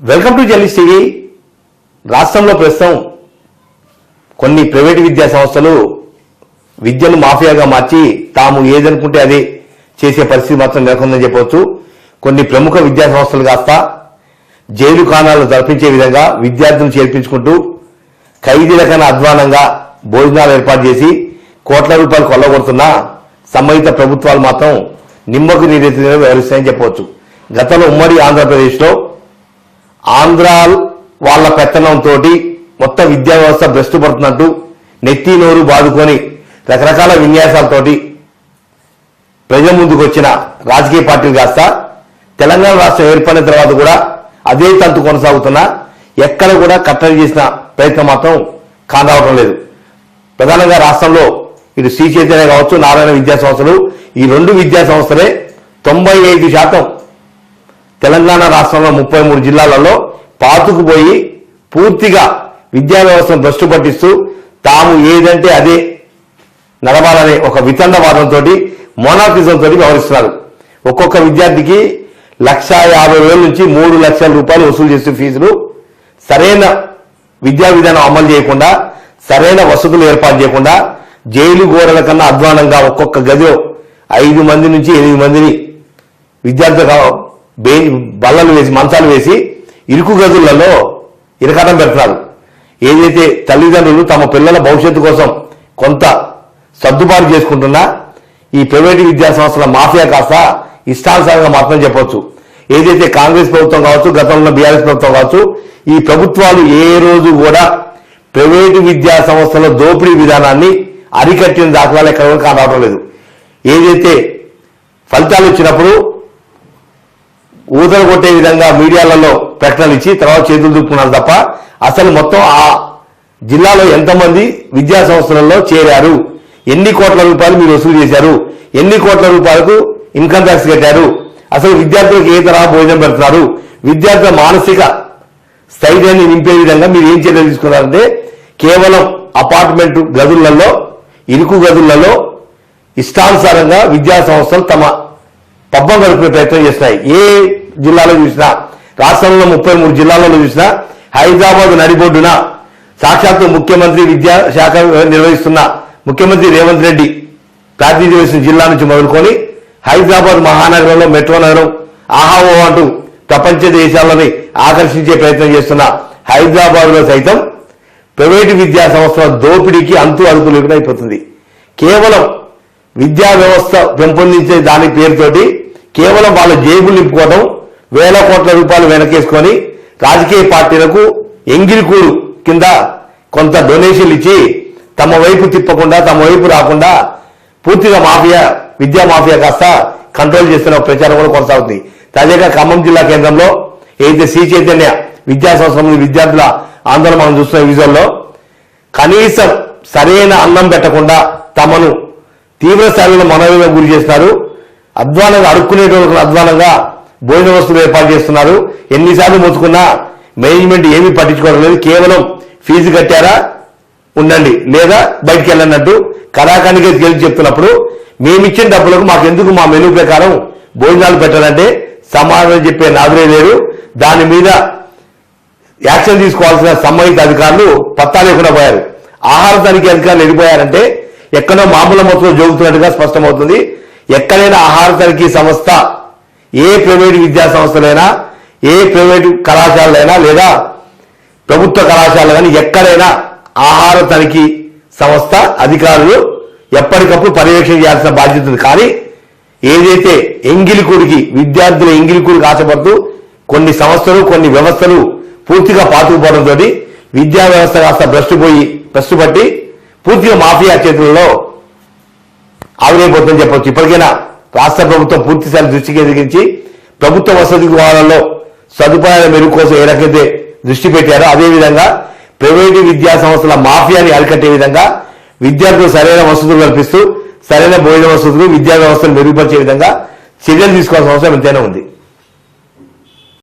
Welcome to journalist TV రాష్ట్రంలో ప్రస్తుతం కొన్ని ప్రైవేటు విద్యా సంస్థలు విద్యను మాఫియాగా మార్చి తాము ఏదనుకుంటే అదే చేసే పరిస్థితి మాత్రం నెలకొందని చెప్పవచ్చు. కొన్ని ప్రముఖ విద్యా సంస్థలు కాస్త జైలు కాణాలు జరిపించే విధంగా విద్యార్థులను చేర్పించుకుంటూ ఖైదీల కన్నా అధ్వానంగా భోజనాలు ఏర్పాటు చేసి కోట్ల రూపాయలు కొల్లగొడుతున్న సంబంధిత ప్రభుత్వాలు మాత్రం నిమ్మకు నీరెత్తిగా వ్యవహరిస్తాయని చెప్పవచ్చు. గతంలో ఉమ్మడి ఆంధ్రప్రదేశ్లో ఆంధ్ర వాళ్ళ పెత్తనంతో మొత్తం విద్యా వ్యవస్థ భ్రష్టు పడుతున్నట్టు నెత్తి నోరు బాదుకొని రకరకాల విన్యాసాలతోటి ప్రజల ముందుకు వచ్చిన రాజకీయ పార్టీలు కాస్త తెలంగాణ రాష్ట్రం ఏర్పడిన తర్వాత కూడా అదే తంతు కొనసాగుతున్నా ఎక్కడ కూడా కట్టడి చేసిన ప్రయత్నం మాత్రం కానవటం లేదు. ప్రధానంగా రాష్ట్రంలో ఇటు శ్రీ చైతన్య కావచ్చు నారాయణ విద్యా సంస్థలు ఈ రెండు విద్యా సంస్థలే తొంభై ఐదు శాతం తెలంగాణ రాష్ట్రంలో ముప్పై మూడు జిల్లాలలో పాతుకుపోయి పూర్తిగా విద్యా వ్యవస్థను భ్రష్టు పట్టిస్తూ తాము ఏదంటే అదే నడవాలనే ఒక వితండవాదంతో మోనాఫిజంతో వ్యవహరిస్తున్నారు. ఒక్కొక్క విద్యార్థికి లక్ష యాభై వేల నుంచి మూడు లక్షల రూపాయలు వసూలు చేసే ఫీజులు సరైన విద్యా విధానం అమలు చేయకుండా సరైన వసతులు ఏర్పాటు చేయకుండా జైలు గోడల కన్నా అధ్వానంగా ఒక్కొక్క గదిలో ఐదు మంది నుంచి ఎనిమిది మందిని విద్యార్థులు బే బల్లలు వేసి మంచాలు వేసి ఇరుకు గదులలో ఇరకటం పెడుతున్నారు ఏదైతే తల్లిదండ్రులు తమ పిల్లల భవిష్యత్తు కోసం కొంత సర్దుబాటు చేసుకుంటున్నా ఈ ప్రైవేటు విద్యా సంస్థల మాఫియా కాస్త ఇష్టానుసారంగా మాత్రం చెప్పవచ్చు ఏదైతే కాంగ్రెస్ ప్రభుత్వం కావచ్చు గతంలో బీఆర్ఎస్ ప్రభుత్వం కావచ్చు ఈ ప్రభుత్వాలు ఏ రోజు కూడా ప్రైవేటు విద్యా సంస్థల దోపిడీ విధానాన్ని అరికట్టిన దాఖలాలు ఎక్కడ కూడా కానవడం లేదు. ఏదైతే ఫలితాలు వచ్చినప్పుడు ఊదలు కొట్టే విధంగా మీడియాలలో ప్రకటనలు ఇచ్చి తర్వాత చేతులు దుక్కున్నారు తప్ప అసలు మొత్తం ఆ జిల్లాలో ఎంతమంది విద్యా సంస్థలలో చేరారు? ఎన్ని కోట్ల రూపాయలు మీరు వసూలు చేశారు? ఎన్ని కోట్ల రూపాయలకు ఇన్కమ్ ట్యాక్స్ కట్టారు? అసలు విద్యార్థులకు ఏ తరహా భోజనం పెడుతున్నారు? విద్యార్థుల మానసిక స్థైర్యాన్ని నింపే విధంగా మీరు ఏం చర్యలు తీసుకున్నారంటే కేవలం అపార్ట్మెంట్ గదులలో ఇరుకు గదులలో ఇష్టానుసారంగా విద్యా సంస్థలు తమ పబ్బం గడిపే ప్రయత్నం చేస్తున్నాయి. ఏ జిల్లాలో చూసినా రాష్ట్రంలో ముప్పై మూడు జిల్లాలలో చూసినా హైదరాబాద్ నడిబొడ్డున సాక్షాత్తు ముఖ్యమంత్రి విద్యా శాఖ నిర్వహిస్తున్న ముఖ్యమంత్రి రేవంత్ రెడ్డి ప్రాతినిధ్యం వహిస్తున్న జిల్లా నుంచి మొదలుకొని హైదరాబాద్ మహానగరంలో మెట్రో నగరం ఆహావో అంటూ ప్రపంచ దేశాలని ఆకర్షించే ప్రయత్నం చేస్తున్న హైదరాబాద్లో సైతం ప్రైవేటు విద్యా సంస్థల దోపిడీకి అంతు అదుపు లేకుండా అయిపోతుంది కేవలం విద్యా వ్యవస్థ పెంపొందించే దాని పేరుతోటి కేవలం వాళ్ళ జేబులు నింపుకోవడం వేల కోట్ల రూపాయలు వెనకేసుకొని రాజకీయ పార్టీలకు ఎంగిరికూరు కింద కొంత డొనేషన్లు ఇచ్చి తమ వైపు తిప్పకుండా తమ వైపు రాకుండా పూర్తిగా మాఫియా విద్యా మాఫియా కాస్త కంట్రోల్ చేస్తున్న ప్రచారం కూడా కొనసాగుతుంది. తాజాగా ఖమ్మం జిల్లా కేంద్రంలో ఏదైతే శ్రీ చైతన్య విద్యా సంవత్సరం విద్యార్థుల ఆందోళన మనం చూస్తున్న విజువల్లో కనీసం సరైన అన్నం పెట్టకుండా తమను తీవ్ర స్థాయిలో మనోవేదన గురి చేస్తున్నారు. అధ్వానంగా అడుక్కునేటువంటి అధ్వానంగా భోజన వస్తువులు ఏర్పాటు చేస్తున్నారు. ఎన్నిసార్లు మొత్తుకున్నా మేనేజ్మెంట్ ఏమీ పట్టించుకోవడం లేదు. కేవలం ఫీజు కట్టారా? ఉండండి. లేదా బయటికి వెళ్ళన్నట్టు కళాకానికి గెలిచి చెప్తున్నప్పుడు మేమిచ్చిన డబ్బులకు మాకెందుకు మా మెనూ ప్రకారం భోజనాలు పెట్టాలంటే సమాధానం చెప్పే నాదురే లేరు. దాని మీద యాక్షన్ తీసుకోవాల్సిన సంబంధిత అధికారులు పత్తా లేకుండా పోయారు. ఆహార తనిఖీ అధికారులు వెళ్ళిపోయారంటే ఎక్కడో మామూలు మొత్తంలో జోగుతున్నట్టుగా స్పష్టమవుతుంది. ఎక్కడైనా ఆహార తనిఖీ సంస్థ ఏ ప్రైవేటు విద్యా సంస్థలైనా ఏ ప్రైవేటు కళాశాలైనా లేదా ప్రభుత్వ కళాశాల కానీ ఎక్కడైనా ఆహార తనిఖీ సంస్థ అధికారులు ఎప్పటికప్పుడు పర్యవేక్షణ చేయాల్సిన బాధ్యత ఉంది. కానీ ఏదైతే ఎంగిలికూడికి విద్యార్థుల ఎంగిలికూడికి ఆశపడుతూ కొన్ని సంస్థలు కొన్ని వ్యవస్థలు పూర్తిగా పాతుకుపోవడంతో విద్యా వ్యవస్థ కాస్త భ్రష్టుపోయి భ్రష్టుపట్టి పూర్తిగా మాఫియా చేతుల్లో ఆవిరైపోతుందని చెప్పొచ్చు. ఇప్పటికైనా రాష్ట్ర ప్రభుత్వం పూర్తిసారి దృష్టి కేంద్రీకరించి ప్రభుత్వ వసతి గృహాలలో సదుపాయాల మెరుగు కోసం ఏ రకైతే దృష్టి పెట్టారో అదేవిధంగా ప్రైవేటు విద్యా సంస్థల మాఫియాని అరికట్టే విధంగా విద్యార్థులు సరైన వసతులు కల్పిస్తూ సరైన భోజన వసతులు విద్యా వ్యవస్థను మెరుగుపరిచే విధంగా చర్యలు తీసుకోవాల్సిన అవసరం ఎంతైనా ఉంది.